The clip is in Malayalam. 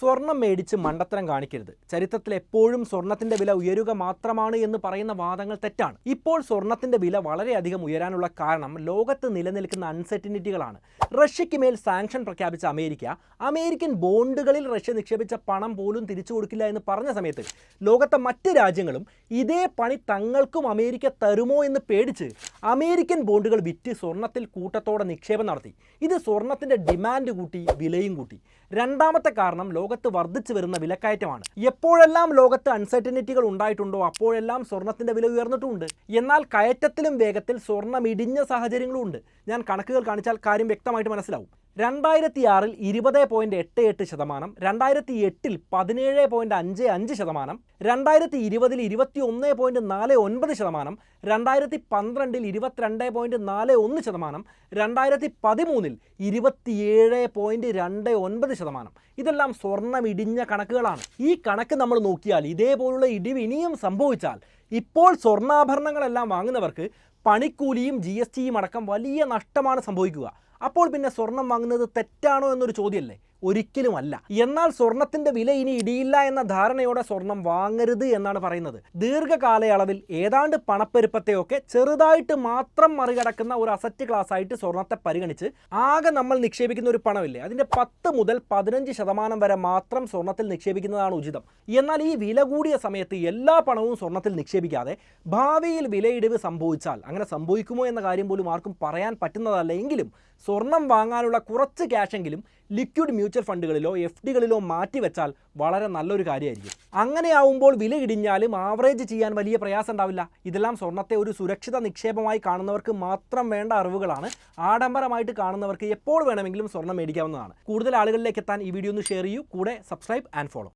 സ്വർണം മേടിച്ച് മണ്ടത്തരം കാണിക്കരുത്. ചരിത്രത്തിൽ എപ്പോഴും സ്വർണത്തിന്റെ വില ഉയരുക മാത്രമാണ് എന്ന് പറയുന്ന വാദങ്ങൾ തെറ്റാണ്. ഇപ്പോൾ സ്വർണത്തിന്റെ വില വളരെയധികം ഉയരാനുള്ള കാരണം ലോകത്ത് നിലനിൽക്കുന്ന അൺസെർട്ടിനിറ്റികളാണ് റഷ്യയ്ക്ക് മേൽ സാങ്ഷൻ പ്രഖ്യാപിച്ച അമേരിക്ക അമേരിക്കൻ ബോണ്ടുകളിൽ റഷ്യ നിക്ഷേപിച്ച പണം പോലും തിരിച്ചു കൊടുക്കില്ല എന്ന് പറഞ്ഞ സമയത്ത് ലോകത്തെ മറ്റ് രാജ്യങ്ങളും ഇതേ പണി തങ്ങൾക്കും അമേരിക്ക തരുമോ എന്ന് പേടിച്ച് അമേരിക്കൻ ബോണ്ടുകൾ വിറ്റ് സ്വർണത്തിൽ കൂട്ടത്തോടെ നിക്ഷേപം നടത്തി. ഇത് സ്വർണത്തിന്റെ ഡിമാൻഡ് കൂട്ടി വിലയും കൂട്ടി. രണ്ടാമത്തെ കാരണം ലോകത്ത് വർദ്ധിച്ചു വരുന്ന വിലക്കയറ്റമാണ്. എപ്പോഴെല്ലാം ലോകത്ത് അൺസർട്ടനിറ്റികൾ ഉണ്ടായിട്ടുണ്ടോ അപ്പോഴെല്ലാം സ്വർണത്തിന്റെ വില ഉയർന്നിട്ടുമുണ്ട്. എന്നാൽ കയറ്റത്തിലും വേഗത്തിൽ സ്വർണം ഇടിഞ്ഞ സാഹചര്യങ്ങളും ഉണ്ട് ഞാൻ കണക്കുകൾ കാണിച്ചാൽ കാര്യം വ്യക്തമായിട്ട് മനസ്സിലാവും. രണ്ടായിരത്തി ആറിൽ ഇരുപത് പോയിന്റ് എട്ട് എട്ട് ശതമാനം രണ്ടായിരത്തി എട്ടിൽ പതിനേഴ് പോയിന്റ് അഞ്ച് അഞ്ച് ശതമാനം രണ്ടായിരത്തി ഇരുപതിൽ ഇരുപത്തി ഒന്ന് പോയിന്റ് നാല് ഒൻപത് ശതമാനം രണ്ടായിരത്തി പന്ത്രണ്ടിൽ ഇരുപത്തിരണ്ട് പോയിന്റ് നാല് ഒന്ന് ശതമാനം രണ്ടായിരത്തി പതിമൂന്നിൽ ഇരുപത്തിയേഴ് പോയിന്റ് രണ്ട് ഒൻപത് ശതമാനം. ഇതെല്ലാം സ്വർണം ഇടിഞ്ഞ കണക്കുകളാണ്. ഈ കണക്ക് നമ്മൾ നോക്കിയാൽ ഇതേപോലുള്ള ഇടിവ് ഇനിയും സംഭവിച്ചാൽ ഇപ്പോൾ സ്വർണാഭരണങ്ങളെല്ലാം വാങ്ങുന്നവർക്ക് പണിക്കൂലിയും ജി എസ് ടിയും അടക്കം വലിയ നഷ്ടമാണ് സംഭവിക്കുക. അപ്പോൾ പിന്നെ സ്വർണം വാങ്ങുന്നത് തെറ്റാണോ എന്നൊരു ചോദ്യമല്ലേ? ഒരിക്കലും അല്ല എന്നാൽ സ്വർണത്തിന്റെ വില ഇനി ഇടിയില്ല എന്ന ധാരണയോടെ സ്വർണം വാങ്ങരുത് എന്നാണ് പറയുന്നത്. ദീർഘകാലയളവിൽ ഏതാണ്ട് പണപ്പെരുപ്പത്തെയൊക്കെ ചെറുതായിട്ട് മാത്രം മറികടക്കുന്ന ഒരു അസറ്റ് ക്ലാസ് ആയിട്ട് സ്വർണത്തെ പരിഗണിച്ച് ആകെ നമ്മൾ നിക്ഷേപിക്കുന്ന ഒരു പണമില്ലേ? അതിന്റെ പത്ത് മുതൽ പതിനഞ്ച് ശതമാനം വരെ മാത്രം സ്വർണത്തിൽ നിക്ഷേപിക്കുന്നതാണ് ഉചിതം. എന്നാൽ ഈ വില കൂടിയ സമയത്ത് എല്ലാ പണവും സ്വർണത്തിൽ നിക്ഷേപിക്കാതെ ഭാവിയിൽ വിലയിടിവ് സംഭവിച്ചാൽ അങ്ങനെ സംഭവിക്കുമോ എന്ന കാര്യം പോലും ആർക്കും പറയാൻ പറ്റുന്നതല്ല. എങ്കിലും സ്വർണം വാങ്ങാനുള്ള കുറച്ച് ക്യാഷെങ്കിലും ലിക്വിഡ് മ്യൂച്വൽ ഫണ്ടുകളിലോ എഫ് ഡികളിലോ മാറ്റിവെച്ചാൽ വളരെ നല്ലൊരു കാര്യമായിരിക്കും. അങ്ങനെയാവുമ്പോൾ വില ഇടിഞ്ഞാലും ആവറേജ് ചെയ്യാൻ വലിയ പ്രയാസം ഉണ്ടാവില്ല. ഇതെല്ലാം സ്വർണത്തെ ഒരു സുരക്ഷിത നിക്ഷേപമായി കാണുന്നവർക്ക് മാത്രം വേണ്ട അറിവുകളാണ്. ആഡംബരമായിട്ട് കാണുന്നവർക്ക് എപ്പോൾ വേണമെങ്കിലും സ്വർണം മേടിക്കാവുന്നതാണ്. കൂടുതൽ ആളുകളിലേക്ക് എത്താൻ ഈ വീഡിയോ ഒന്ന് ഷെയർ ചെയ്യൂ. കൂടെ സബ്സ്ക്രൈബ് ആൻഡ് ഫോളോ